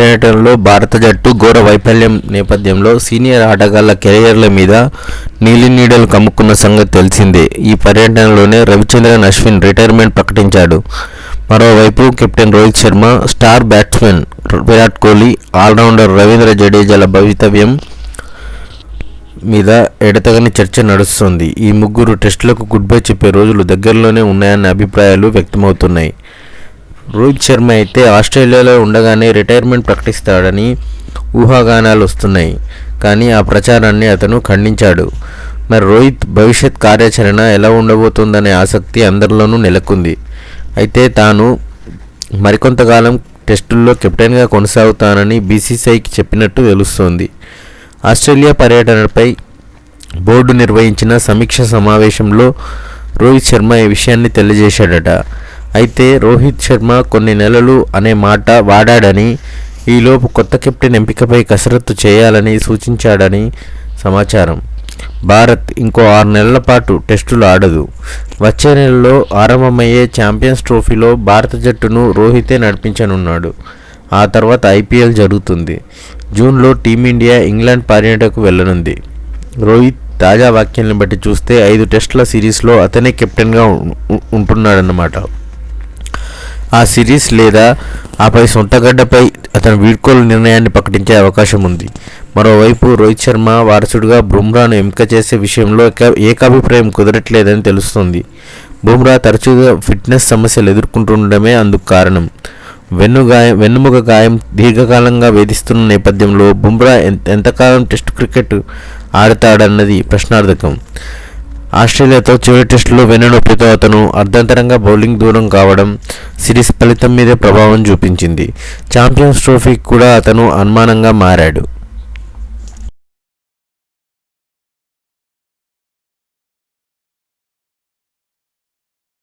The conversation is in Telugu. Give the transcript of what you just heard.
పర్యటనలో భారత జట్టు ఘోర వైఫల్యం నేపథ్యంలో సీనియర్ ఆటగాళ్ళ కెరియర్ల మీద నీలి నీడలు కమ్ముకున్న సంగతి తెలిసిందే. ఈ పర్యటనలోనే రవిచంద్రన్ అశ్విన్ రిటైర్మెంట్ ప్రకటించాడు. మరోవైపు captain Rohit Sharma star batsmen Virat Kohli allrounder Ravindra జడేజాల భవితవ్యం మీద ఎడతగని చర్చ నడుస్తుంది. ఈ ముగ్గురు టెస్టులకు గుడ్ బై చెప్పే రోజులు దగ్గరలోనే ఉన్నాయన్న అభిప్రాయాలు వ్యక్తమవుతున్నాయి. రోహిత్ శర్మ అయితే ఆస్ట్రేలియాలో ఉండగానే రిటైర్మెంట్ ప్రకటిస్తాడని ఊహాగానాలు వస్తున్నాయి. కానీ ఆ ప్రచారాన్ని అతను ఖండించాడు. మరి రోహిత్ భవిష్యత్ కార్యాచరణ ఎలా ఉండబోతుందనే ఆసక్తి అందరిలోనూ నెలకొంది. అయితే తాను మరికొంతకాలం టెస్టుల్లో కెప్టెన్గా కొనసాగుతానని బీసీసీఐకి చెప్పినట్టు తెలుస్తోంది. ఆస్ట్రేలియా పర్యటనపై బోర్డు నిర్వహించిన సమీక్ష సమావేశంలో రోహిత్ శర్మ ఈ విషయాన్ని తెలియజేశాడట. అయితే రోహిత్ శర్మ కొన్ని నెలలు అనే మాట వాడాడని ఈలోపు కొత్త కెప్టెన్ ఎంపికపై కసరత్తు చేయాలని సూచించాడని సమాచారం. భారత్ ఇంకో ఆరు నెలల పాటు టెస్టులు ఆడదు. వచ్చే నెలలో ఆరంభమయ్యే ఛాంపియన్స్ ట్రోఫీలో భారత జట్టును రోహితే నడిపించనున్నాడు. ఆ తర్వాత ఐపీఎల్ జరుగుతుంది. జూన్లో టీమిండియా ఇంగ్లాండ్ పర్యటనకు వెళ్ళనుంది. రోహిత్ తాజా వ్యాఖ్యలను బట్టి చూస్తే ఐదు టెస్టుల సిరీస్లో అతనే కెప్టెన్గా ఉంటున్నాడన్నమాట. ఆ సిరీస్ లేదా ఆపై సొంతగడ్డపై అతను వీడ్కోలు నిర్ణయాన్ని ప్రకటించే అవకాశం ఉంది. మరోవైపు రోహిత్ శర్మ వారసుడిగా బుమ్రాను ఎంపిక చేసే విషయంలో ఏకాభిప్రాయం కుదరట్లేదని తెలుస్తుంది. బుమ్రా తరచుగా ఫిట్నెస్ సమస్యలు ఎదుర్కొంటుండడమే అందుకు కారణం. వెన్ను గాయం వెన్నుముక గాయం దీర్ఘకాలంగా వేధిస్తున్న నేపథ్యంలో బుమ్రా ఎంత- ఎంతకాలం టెస్ట్ క్రికెట్ ఆడతాడన్నది ప్రశ్నార్థకం. ఆస్ట్రేలియాతో చివరి టెస్టులో వెన్నునొప్పితో అతను అర్ధంతరంగా బౌలింగ్ దూరం కావడం సిరీస్ ఫలితం మీద ప్రభావం చూపించింది. ఛాంపియన్స్ ట్రోఫీకి కూడా అతను అనుమానంగా మారాడు.